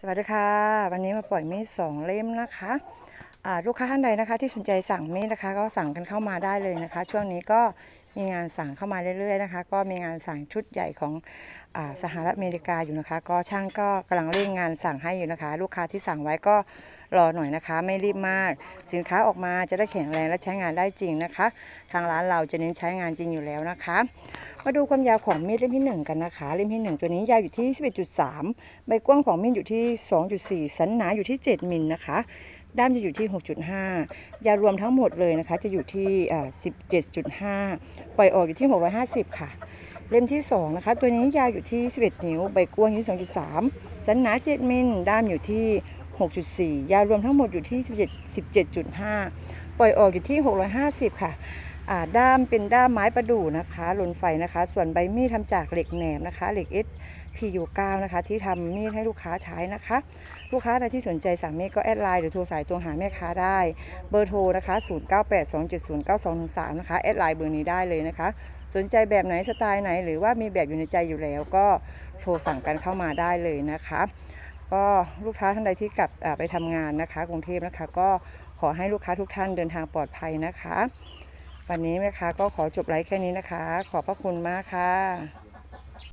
สวัสดีค่ะ วันนี้มาปล่อยมีดสองเล่มนะคะลูกค้าท่านใดนะคะ ที่สนใจสั่งมีดนะคะ ก็สั่งกันเข้ามาได้เลยนะคะ ช่วงนี้ก็ มีงานสั่งเข้ามาเรื่อยๆนะคะ ก็มีงานสั่งชุดใหญ่ของอสหรัฐอเมริกาอยู่นะคะ ก็ช่างก็กำลังเร่งงานสั่งให้อยู่นะคะ ลูกค้าที่สั่งไว้ก็รอหน่อยนะคะ ไม่รีบมาก สินค้าออกมาจะได้แข็งแรงและใช้งานได้จริงนะคะ ทางร้านเราจะเน้นใช้งานจริงอยู่แล้วนะคะ มาดูความยาวของมีดเล่มที่ 1 กันนะคะ เล่มที่ 1 ตัวนี้ยาวอยู่ที่ 11.3 ใบกว้างของมีดอยู่ที่ 2.4 สันหนาอยู่ที่ 7มิลนะคะ ด้ามจะอยู่ที่ 6.5 ยารวมทั้งหมดเลยนะคะ จะอยู่ที่17.5 ปล่อยออกอยู่ที่ 650 ค่ะ เล่มที่ 2 นะคะ ตัวนี้ยาวอยู่ที่ 11 นิ้ว ใบกว้างอยู่ที่2.3 สันหนา 7 มิล ด้ามอยู่ที่ 6.4 ยาวรวมทั้งหมดอยู่ที่ 17 17.5 ปล่อยออกอยู่ที่ 650 ค่ะ ด้ามเป็นด้ามไม้ประดู่นะคะหล่นไฟนะคะ ส่วนใบมีดทำจากเหล็กแหนบนะคะ เหล็ก S PU9 นะคะ ที่ทำมีดให้ลูกค้าใช้นะคะ ลูกค้าใดที่สนใจสั่งมีดก็แอดไลน์หรือโทรสายตรงหาแม่ค้าได้ เบอร์โทรนะคะ 0982709213 นะคะแอดไลน์เบอร์นี้ได้เลยนะคะ สนใจแบบไหนสไตล์ไหน หรือว่ามีแบบอยู่ในใจอยู่แล้วก็โทรสั่งกันเข้ามาได้เลยนะคะ ก็ลูกค้าท่านใดที่กลับไปทำงานนะคะ กรุงเทพนะคะ ก็ขอให้ลูกค้าทุกท่านเดินทางปลอดภัยนะคะ วันนี้แม่ค้าก็ขอจบไลฟ์แค่นี้นะคะ ขอบพระคุณมากค่ะ